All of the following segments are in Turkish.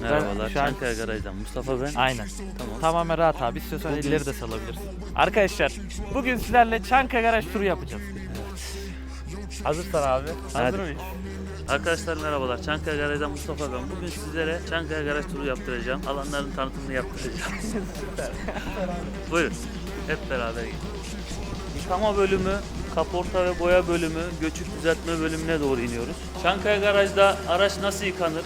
Merhabalar, şu an- Çankaya Garaj'dan Mustafa ben. Aynen. Tamam. Tamamen rahat abi. İstiyorsan elleri de salabilirsin. Arkadaşlar bugün sizlerle Çankaya Garaj turu yapacağız. Hazırsan abi. Hazır mıyız? Arkadaşlar merhabalar, Çankaya Garaj'dan Mustafa ben. Bugün sizlere Çankaya Garaj turu yaptıracağım. Alanların tanıtımını yaptıracağım. Buyurun, hep beraber gidelim. Yıkama bölümü, kaporta ve boya bölümü, göçük düzeltme bölümüne doğru iniyoruz. Çankaya Garaj'da araç nasıl yıkanır?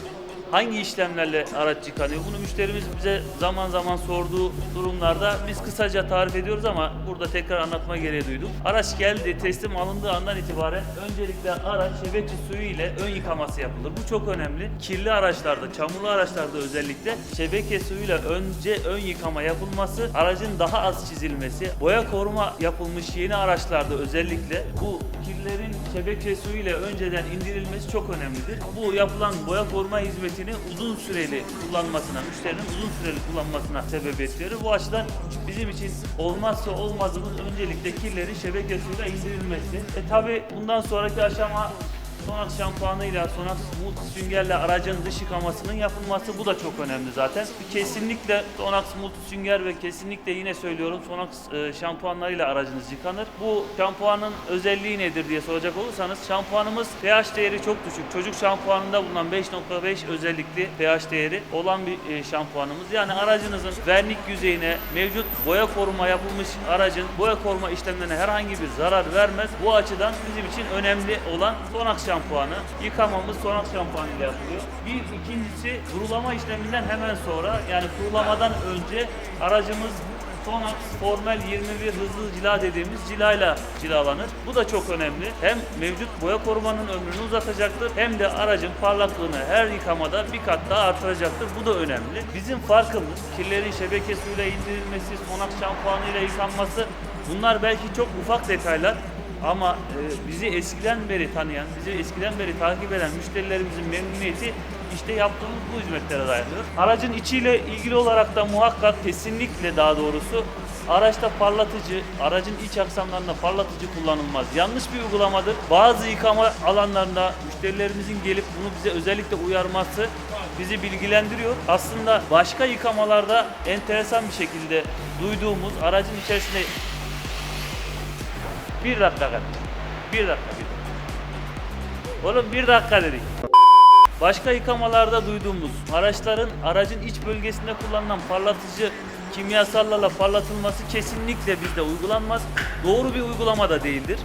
Hangi işlemlerle araç yıkanıyor? Bunu müşterimiz bize zaman zaman sorduğu durumlarda biz kısaca tarif ediyoruz ama burada tekrar anlatma gereği duydum. Araç geldi, teslim alındığı andan itibaren öncelikle araç şebeke suyu ile ön yıkaması yapılır. Bu çok önemli. Kirli araçlarda, çamurlu araçlarda özellikle şebeke suyuyla önce ön yıkama yapılması, aracın daha az çizilmesi, boya koruma yapılmış yeni araçlarda özellikle bu kirlerin şebeke suyu ile önceden indirilmesi çok önemlidir. Bu yapılan boya koruma hizmetini uzun süreli kullanmasına, müşterinin uzun süreli kullanmasına sebebiyet verir. Bu açıdan bizim için olmazsa olmazımız öncelikle kirlerin şebeke suyuyla indirilmesi. E tabi bundan sonraki aşama Sonax şampuanıyla, Sonax multi süngerle aracın dış yıkamasının yapılması bu da çok önemli zaten. Kesinlikle Sonax multi sünger ve kesinlikle yine söylüyorum Sonax e, şampuanlarıyla aracınız yıkanır. Bu şampuanın özelliği nedir diye soracak olursanız şampuanımız pH değeri çok düşük. Çocuk şampuanında bulunan 5.5 özellikli pH değeri olan bir e, şampuanımız. Yani aracınızın vernik yüzeyine mevcut boya koruma yapılmış aracın boya koruma işlemlerine herhangi bir zarar vermez. Bu açıdan bizim için önemli olan Sonax şampuanı. Yıkamamız Sonax şampuanı ile yapılıyor. Bir ikincisi kurulama işleminden hemen sonra yani kurulamadan önce aracımız Sonax Formel 21 hızlı cila dediğimiz cilayla cilalanır. Bu da çok önemli. Hem mevcut boya korumanın ömrünü uzatacaktır hem de aracın parlaklığını her yıkamada bir kat daha artıracaktır. Bu da önemli. Bizim farkımız kirlerin şebeke suyuyla indirilmesi, Sonax şampuanıyla yıkanması bunlar belki çok ufak detaylar ama e, bizi eskiden beri tanıyan, bizi eskiden beri takip eden müşterilerimizin memnuniyeti işte yaptığımız bu hizmetlere dayanıyor. Aracın içiyle ilgili olarak da muhakkak kesinlikle daha doğrusu araçta parlatıcı, aracın iç aksamlarında parlatıcı kullanılmaz. Yanlış bir uygulamadır. Bazı yıkama alanlarında müşterilerimizin gelip bunu bize özellikle uyarması bizi bilgilendiriyor. Aslında başka yıkamalarda enteresan bir şekilde duyduğumuz aracın içerisinde bir dakika kadar. Bir dakika. Bir dakika. Oğlum bir dakika dedik. Başka yıkamalarda duyduğumuz araçların aracın iç bölgesinde kullanılan parlatıcı kimyasallarla parlatılması kesinlikle bizde uygulanmaz. Doğru bir uygulama da değildir.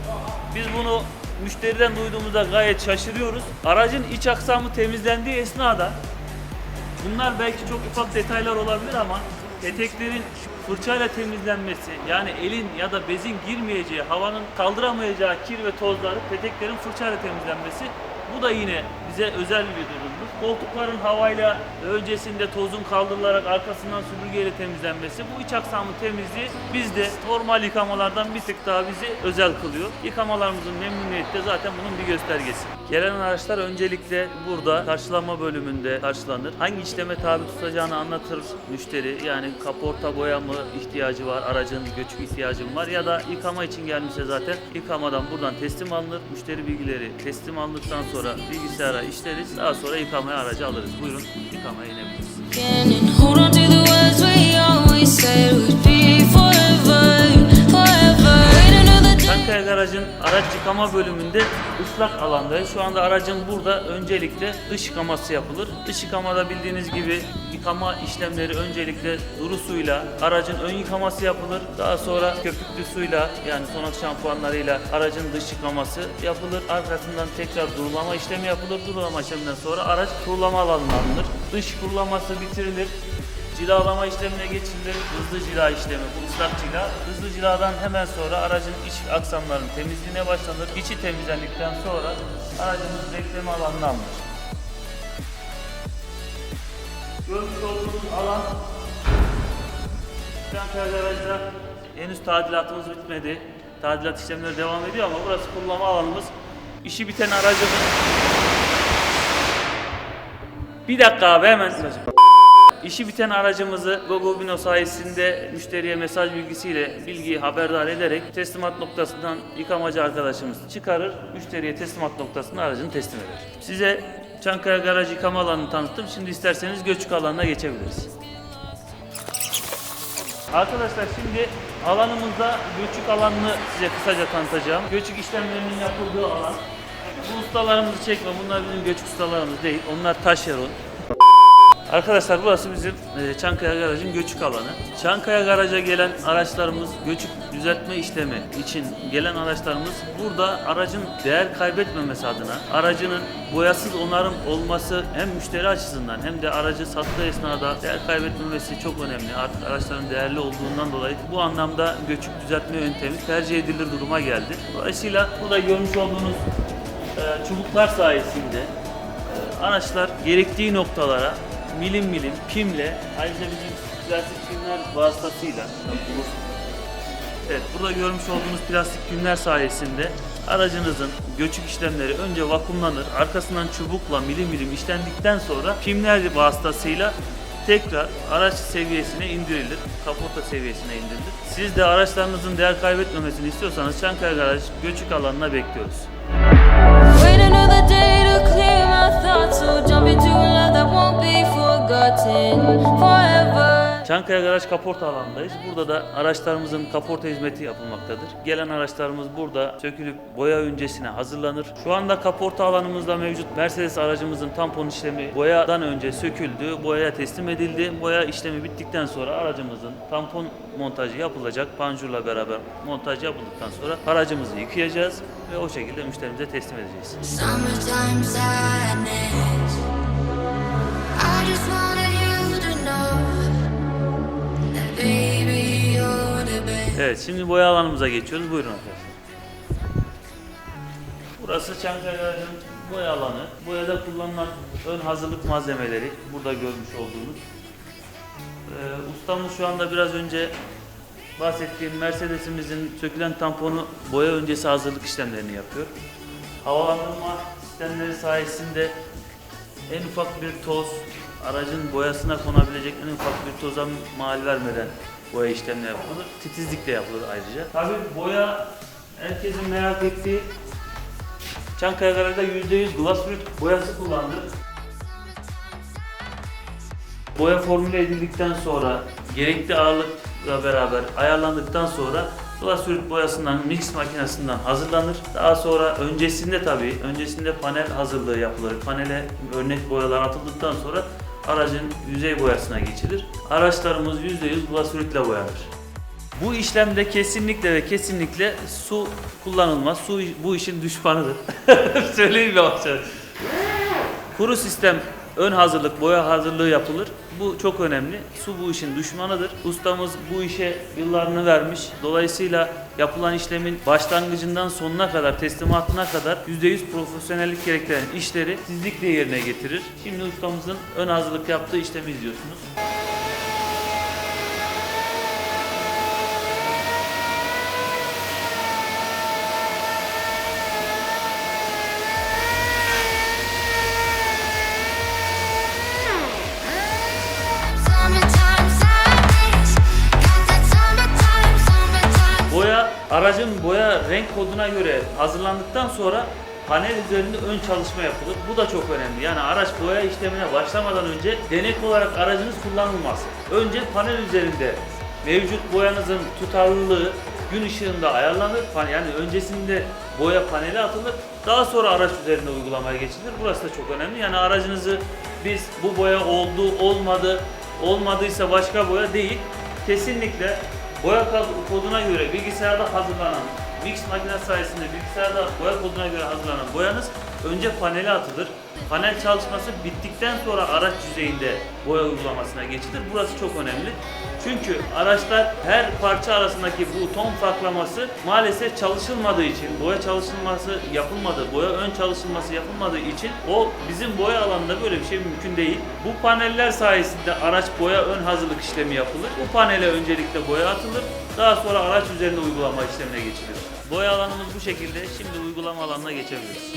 Biz bunu müşteriden duyduğumuzda gayet şaşırıyoruz. Aracın iç aksamı temizlendiği esnada Bunlar belki çok ufak detaylar olabilir ama peteklerin fırçayla temizlenmesi yani elin ya da bezin girmeyeceği, havanın kaldıramayacağı kir ve tozları peteklerin fırçayla temizlenmesi bu da yine bize özel bir durumdur. Koltukların havayla öncesinde tozun kaldırılarak arkasından süpürgeyle temizlenmesi bu iç aksamı temizliği bizde normal yıkamalardan bir tık daha bizi özel kılıyor. Yıkamalarımızın memnuniyeti de zaten bunun bir göstergesi. Gelen araçlar öncelikle burada karşılama bölümünde karşılanır. Hangi işleme tabi tutacağını anlatır müşteri. Yani kaporta boya mı ihtiyacı var, aracın göçük ihtiyacı mı var ya da yıkama için gelmişse zaten yıkamadan buradan teslim alınır. Müşteri bilgileri teslim alındıktan sonra bilgisayara işleriz. Daha sonra yıkamaya aracı alırız. Buyurun yıkamaya inebiliriz. Çankaya Garaj'ın araç yıkama bölümünde ıslak alandayız. Şu anda aracın burada öncelikle dış yıkaması yapılır. Dış yıkamada bildiğiniz gibi yıkama işlemleri öncelikle duru suyla aracın ön yıkaması yapılır. Daha sonra köpüklü suyla yani sonak şampuanlarıyla aracın dış yıkaması yapılır. Arkasından tekrar durulama işlemi yapılır. Durulama işleminden sonra araç kurulama alanına alınır. Dış kurulaması bitirilir. Cilalama işlemine geçilir. Hızlı cila işlemi, bu ıslak cila. Hızlı ciladan hemen sonra aracın iç aksamlarının temizliğine başlanır. İçi temizlendikten sonra aracımız bekleme alanına alınır. Görmüş olduğunuz alan Garaj'da henüz tadilatımız bitmedi. Tadilat işlemleri devam ediyor ama burası kullanma alanımız. İşi biten aracımız bir dakika abi hemen. İşi biten aracımızı Gogo Bino sayesinde müşteriye mesaj bilgisiyle bilgiyi haberdar ederek teslimat noktasından yıkamacı arkadaşımız çıkarır, müşteriye teslimat noktasında aracını teslim eder. Size Çankaya Garaj yıkama alanını tanıttım. Şimdi isterseniz göçük alanına geçebiliriz. Arkadaşlar şimdi alanımızda göçük alanını size kısaca tanıtacağım. Göçük işlemlerinin yapıldığı alan. Bu ustalarımızı çekme. Bunlar bizim göçük ustalarımız değil. Onlar taş yarın. Arkadaşlar burası bizim e, Çankaya Garaj'ın göçük alanı. Çankaya Garaj'a gelen araçlarımız göçük düzeltme işlemi için gelen araçlarımız burada aracın değer kaybetmemesi adına aracının boyasız onarım olması hem müşteri açısından hem de aracı sattığı esnada değer kaybetmemesi çok önemli. Artık araçların değerli olduğundan dolayı bu anlamda göçük düzeltme yöntemi tercih edilir duruma geldi. Dolayısıyla burada görmüş olduğunuz e, çubuklar sayesinde ee, araçlar gerektiği noktalara milim milim pimle ayrıca bizim plastik pimler vasıtasıyla Evet burada görmüş olduğunuz plastik pimler sayesinde aracınızın göçük işlemleri önce vakumlanır arkasından çubukla milim milim işlendikten sonra pimler vasıtasıyla tekrar araç seviyesine indirilir. Kaporta seviyesine indirilir. Siz de araçlarınızın değer kaybetmemesini istiyorsanız Çankaya Garaj göçük alanına bekliyoruz. Wait thoughts. So jump into a love that won't be forgotten forever. Çankaya Garaj kaporta alanındayız. Burada da araçlarımızın kaporta hizmeti yapılmaktadır. Gelen araçlarımız burada sökülüp boya öncesine hazırlanır. Şu anda kaporta alanımızda mevcut Mercedes aracımızın tampon işlemi boyadan önce söküldü, boyaya teslim edildi. Boya işlemi bittikten sonra aracımızın tampon montajı yapılacak. Panjurla beraber montaj yapıldıktan sonra aracımızı yıkayacağız ve o şekilde müşterimize teslim edeceğiz. Summertime sadness. Evet şimdi boya alanımıza geçiyoruz. Buyurun arkadaşlar. Burası Çankaya boya alanı. Boyada kullanılan ön hazırlık malzemeleri burada görmüş olduğunuz. Ee, ustamız şu anda biraz önce bahsettiğim Mercedes'imizin sökülen tamponu boya öncesi hazırlık işlemlerini yapıyor. Havalandırma sistemleri sayesinde en ufak bir toz, aracın boyasına konabilecek en ufak bir toza mal vermeden boya işlemleri yapılır. Titizlikle yapılır ayrıca. Tabii boya herkesin merak ettiği Çankaya Garaj'da %100 Glasfrit boyası kullandık. Boya formüle edildikten sonra gerekli ağırlıkla beraber ayarlandıktan sonra Glasfrit boyasından mix makinesinden hazırlanır. Daha sonra öncesinde tabii öncesinde panel hazırlığı yapılır. Panele örnek boyalar atıldıktan sonra aracın yüzey boyasına geçilir. Araçlarımız %100 Glasfrit'le boyanır. Bu işlemde kesinlikle ve kesinlikle su kullanılmaz. Su bu işin düşmanıdır. Söyleyeyim yavaşça. Kuru sistem ön hazırlık, boya hazırlığı yapılır. Bu çok önemli. Su bu işin düşmanıdır. Ustamız bu işe yıllarını vermiş. Dolayısıyla yapılan işlemin başlangıcından sonuna kadar, teslimatına kadar %100 profesyonellik gerektiren işleri titizlikle yerine getirir. Şimdi ustamızın ön hazırlık yaptığı işlemi izliyorsunuz. Aracın boya renk koduna göre hazırlandıktan sonra panel üzerinde ön çalışma yapılır. Bu da çok önemli. Yani araç boya işlemine başlamadan önce denek olarak aracınız kullanılmaz. Önce panel üzerinde mevcut boyanızın tutarlılığı gün ışığında ayarlanır. Yani öncesinde boya paneli atılır. Daha sonra araç üzerinde uygulamaya geçilir. Burası da çok önemli. Yani aracınızı biz bu boya oldu, olmadı, olmadıysa başka boya değil. Kesinlikle Boya kod- koduna göre bilgisayarda hazırlanan, mix makinesi sayesinde bilgisayarda boya koduna göre hazırlanan boyanız önce panele atılır. Panel çalışması bittikten sonra araç yüzeyinde boya uygulamasına geçilir. Burası çok önemli. Çünkü araçlar her parça arasındaki bu ton farklaması maalesef çalışılmadığı için, boya çalışılması yapılmadı, boya ön çalışılması yapılmadığı için o bizim boya alanında böyle bir şey mümkün değil. Bu paneller sayesinde araç boya ön hazırlık işlemi yapılır. Bu panele öncelikle boya atılır. Daha sonra araç üzerinde uygulama işlemine geçilir. Boya alanımız bu şekilde. Şimdi uygulama alanına geçebiliriz.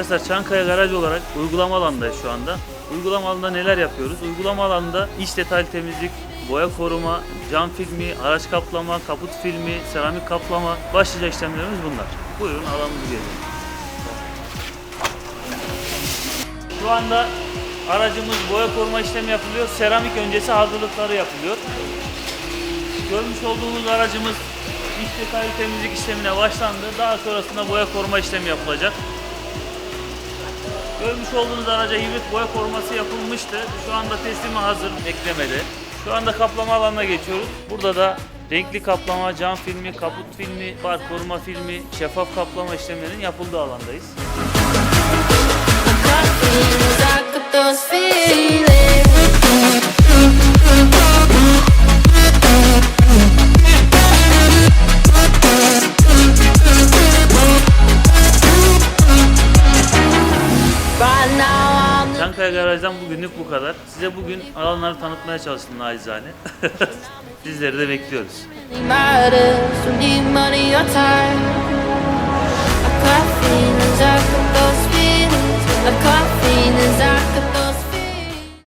Arkadaşlar Çankaya Garaj olarak uygulama alanındayız şu anda. Uygulama alanında neler yapıyoruz? Uygulama alanında iç detay temizlik, boya koruma, cam filmi, araç kaplama, kaput filmi, seramik kaplama, başlıca işlemlerimiz bunlar. Buyurun alanımızı gezelim. Şu anda aracımız boya koruma işlemi yapılıyor. Seramik öncesi hazırlıkları yapılıyor. Görmüş olduğunuz aracımız iç detaylı temizlik işlemine başlandı. Daha sonrasında boya koruma işlemi yapılacak. Görmüş olduğunuz araca hibrit boya koruması yapılmıştı. Şu anda teslimi hazır eklemede. Şu anda kaplama alanına geçiyoruz. Burada da renkli kaplama, cam filmi, kaput filmi, bar koruma filmi, şeffaf kaplama işlemlerinin yapıldığı alandayız. Those feelings. Garaj'dan bugünlük bu kadar. Size bugün alanları tanıtmaya çalıştım naizane. Sizleri de bekliyoruz. A coffee is our